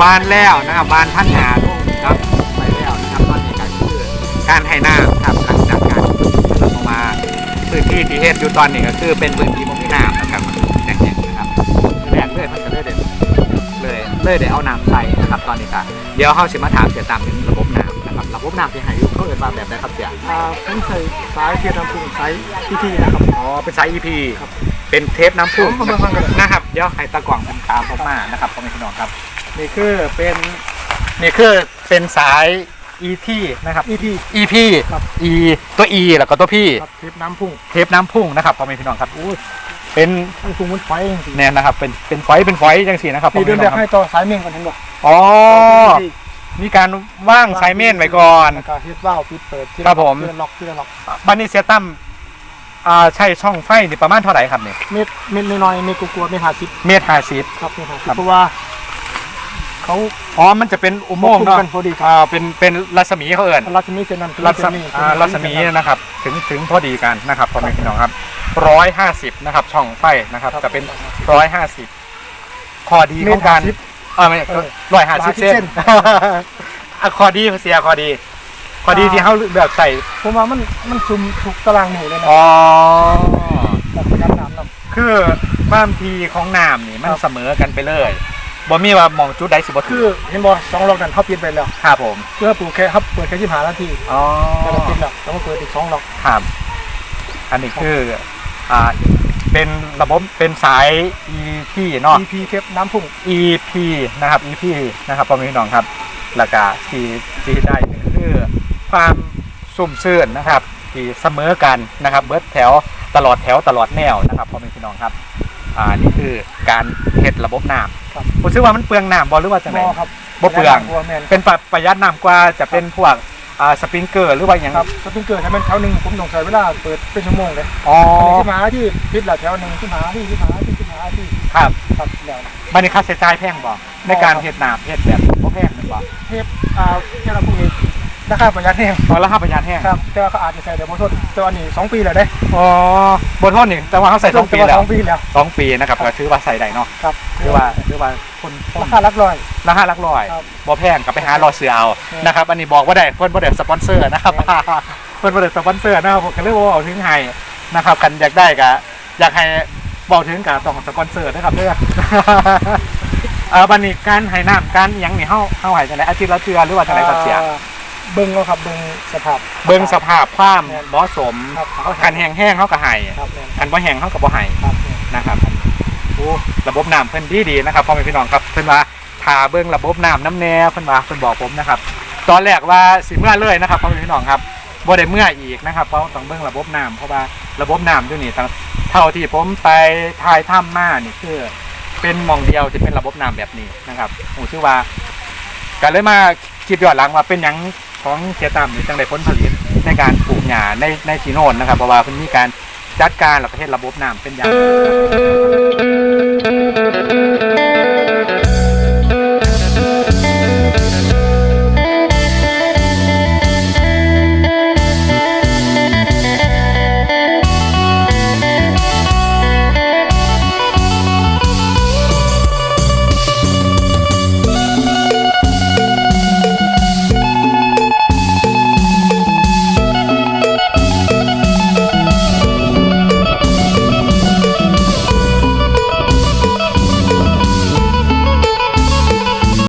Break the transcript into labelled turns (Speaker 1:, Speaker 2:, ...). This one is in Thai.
Speaker 1: วานแล้วนะครับวานท่านหาลงครับไปแล้วนะครับตอนนี้ก็คือการให้น้ำครับหลังจากการเราออกมาพื้นที่ที่เฮ็ดอยู่ตอนนี้ก็คือเป็นพื้นที่บ่มีน้ำนะครับแห้งๆนะครับแรกเลยมันก็เลยเด็ดเลยเลยได้เอาน้ำใส่นะครับตอนนี้ก็เดี๋ยวเฮาสิมาถามเสียตามถึงระบบน้ำนะครับระบบน้ำที่ให้อยู่เขาเอิ้นว่าแบบใดครับเสีย
Speaker 2: อ่าผมใส่สายเทียนน้ำพุสายพิธีนะครับ
Speaker 1: อ๋อเป็นไซส์ EP
Speaker 2: ครับ
Speaker 1: เป็นเทปน้ำพุ
Speaker 2: ผมเอามาฟังกันเลย
Speaker 1: นะครับเดี๋ยวให้ตะกล่องผมตามผมมานะครับพ่อแม่พี่น้องครับ นี่คือเป็นนี่คือเป็นสาย ET นะครับ
Speaker 2: อีพี
Speaker 1: EP
Speaker 2: ครับ
Speaker 1: E ตัว E แล้วก็ตัว P
Speaker 2: ครับเทปน้ำพุ่ง
Speaker 1: เทปน้ำพุ่งนะครับพ่อแม่พี่น้องครับอู้เป็น
Speaker 2: น้ำพุ่งมันไฟจริง
Speaker 1: เนี่ยนะครับ เป็นเป็นฝอยเป็นฝอยจังสีนะครับ
Speaker 2: ๆนี่เดิน
Speaker 1: พ่อ
Speaker 2: แบ
Speaker 1: แม่
Speaker 2: บ
Speaker 1: พี่น้อง
Speaker 2: ให้
Speaker 1: ครับ
Speaker 2: ต่อสายเมี่ยงก่อนเห็นบ่
Speaker 1: อ๋อ
Speaker 2: พิธี
Speaker 1: มีการว่างไซเมนไว้ก่อน
Speaker 2: แล้วก็เฮ็ดว่าวปิดเปิดทีละ
Speaker 1: ครับผม
Speaker 2: ทีละล็อกทีละล็อก
Speaker 1: บันนี้เสียตั้มอ่าใช่ช่องไฟนี่ประมาณเท่าไหร่ครับเนี่ย
Speaker 2: เม็ดเม็ดน้อยๆเม็ดกลัวๆเม็ดห้าสิบ
Speaker 1: เมตรห้าสิบ
Speaker 2: ครับเม็ดห้าสิ
Speaker 1: ครับบ
Speaker 2: เพราะว่า เขา
Speaker 1: อ๋อมันจะเป็นอุโมงค์
Speaker 2: ควบ
Speaker 1: เนาะ
Speaker 2: กันพอดีครับ
Speaker 1: อ่าเป็นเป็นรัศมีเขาเอิญ
Speaker 2: รัศมีเส้นนั้น
Speaker 1: รัศ
Speaker 2: เส้น
Speaker 1: มี
Speaker 2: นี้
Speaker 1: อ่ารัศมีนะครับ ถึงถึงพอดีกันนะครับพ่อแม่พี่น้องครับร้อยห้าสิบนะครับ ช่องไฟนะครับ จะเป็นร้อยห้าสิบข้อดีของการเออไม่ร้อยห้าสิบเส้นอะข้อดีเสียข้อดีข้อดีที่เขาเลือกใส่
Speaker 2: ผมว่ามันมันซุมถูกตารางหมู่เลยนะ
Speaker 1: อ๋อ
Speaker 2: แบบประหยัดน้ำนำ
Speaker 1: คือความทีของน้ำนี่มัน
Speaker 2: ครับ
Speaker 1: เสมอกันไปเลย บ่มีว่ามองจุดใดสิบ่
Speaker 2: คื
Speaker 1: ถื
Speaker 2: อ
Speaker 1: อ
Speaker 2: เห็นบ่สองล็อกนั้นเขาปิดไปแล้ว
Speaker 1: ครับผม
Speaker 2: เพื่อปลูกแค่ครับเปิดแค่ยี่สิบห้านาที
Speaker 1: อ๋อ
Speaker 2: แล้วก็ปิดแล้วแล้วก็เปิดอีกสองล็อก
Speaker 1: ครับอันนี้คืออ่าเป็นระบบเป็นสาย EP เนาะ
Speaker 2: EP เทปน้ำพุ่ง
Speaker 1: EP นะครับ EP นะครับพ่อแม่พี่น้องครับแล้วก็ที่ที่ได้ก็คือความสุ่มซื่นนะครับ ที่เสมอกันนะครับ เบิร์ดแถวตลอดแถวตลอดแนวนะครับพ่อแม่พี่น้องครับ อ่านี่คือการเฮ็ดระบบน้
Speaker 2: ครับำ
Speaker 1: ผมซื้อว่ามันเปลืองน้ำบอหรือว่าจัง
Speaker 2: บ
Speaker 1: ได
Speaker 2: อครับ
Speaker 1: บ่เปลือง
Speaker 2: บัวแมน
Speaker 1: เป็นประประหยัดน้ำกว่าจะเป็นพวกอ่าสปริงเกอร์หรือว่าอย่าง
Speaker 2: ครับสปริงเกอร์ถ้าเป็นแถวหนึ่งผมต้องใช้เวลาเปิดเป็นชั่วโมงเลย
Speaker 1: อ๋อ
Speaker 2: อันนี้ที่มาที่พิษละแถวหนึ่งที่มาที่ที่มาที่ที่มาที่
Speaker 1: ครับ
Speaker 2: ครับแล้ว
Speaker 1: บันนี้ค่าใช้จ่ายแพงบ่ในการเฮ็ดน้ำเฮ็ดแบบบ่แพงแม่นบ่
Speaker 2: เทปอ่าเทปน้ำพุ่งนี้ ราคาประหยัดแห้ง
Speaker 1: ตอนละ5ประหยัดแห้ง
Speaker 2: ครับแต่ว่าเขาอาจจะใส่เดี๋ยวบทนแต่ว่านี่สองปีแล้วได้
Speaker 1: อ๋อบนโทษนี่แต่ว่าเขาใส่สองปี
Speaker 2: ต่า
Speaker 1: แล้ว
Speaker 2: สองปีแล้ว
Speaker 1: สองปีนะครับก็ถือว่าใส่ได้เนาะ
Speaker 2: ครับ
Speaker 1: ถือว่าถือว่าคนคน
Speaker 2: ราคาหลักร้อย
Speaker 1: ราคาหลักร้อย
Speaker 2: ครับ
Speaker 1: บ่แพงก็ไปหารอเสือเอา
Speaker 2: ครับ
Speaker 1: นะครับอันนี้บอกว่าได้เพิ่นบ่ได้สปอนเซอร์นะครับเพิ่นบ่ได้สปอนเซอร์นะครับผมก็เลยบอกถึงให้นะครับกันอยากได้ก็อยากให้บอกถึงกับต้องสปอนเซอร์นะครับเด้อเออบัดนี้การให้น้ำการอิหยังนี่เฮาเฮาให้จังไดอาทิตย์ละเทื่อหรือว่าจังไดก็เสีย
Speaker 2: อ่า เบิ้งเอาครับเบิ้งสภาพ
Speaker 1: เบิ่งสภาพความเหมาะสม
Speaker 2: ครับ
Speaker 1: คันแห้งๆเฮาก็ให้
Speaker 2: ครับแม่น
Speaker 1: คันบ่แห้งเฮาก็บ่ให้
Speaker 2: ครับแม่น
Speaker 1: นะครับ โอ้ระบบน้ำเพิ่นดีดีนะครับพ่อแม่พี่น้องครับเพิ่นว่าทาเบิ่งระบบน้ำน้ำแน่เพิ่นว่าเพิ่นบอกผมนะครับ ตอนแรกว่าสิเมื่อเลยนะครับพ่อแม่พี่น้องครับบ่ได้เมื่ออีกนะครับเพราะต้องเบิ่งระบบน้ำเพราะว่าระบบน้ำอยู่นี่ตั้งเท่าที่ผมไปถ่ายถ้ำมานี่คือเป็นหมองเดียวที่เป็นระบบน้ำแบบนี้นะครับผมชื่อว่าก็เลยมาคิดย้อนหลังว่าเป็นหยัง ของเสียตามนี่จังได้ผลผลิตในการปลูกหญ้าในในชีโนนนะครับเพราะว่าเพิ่นมีการจัดการและประเฮ็ดระบบน้ำเป็นอย่าง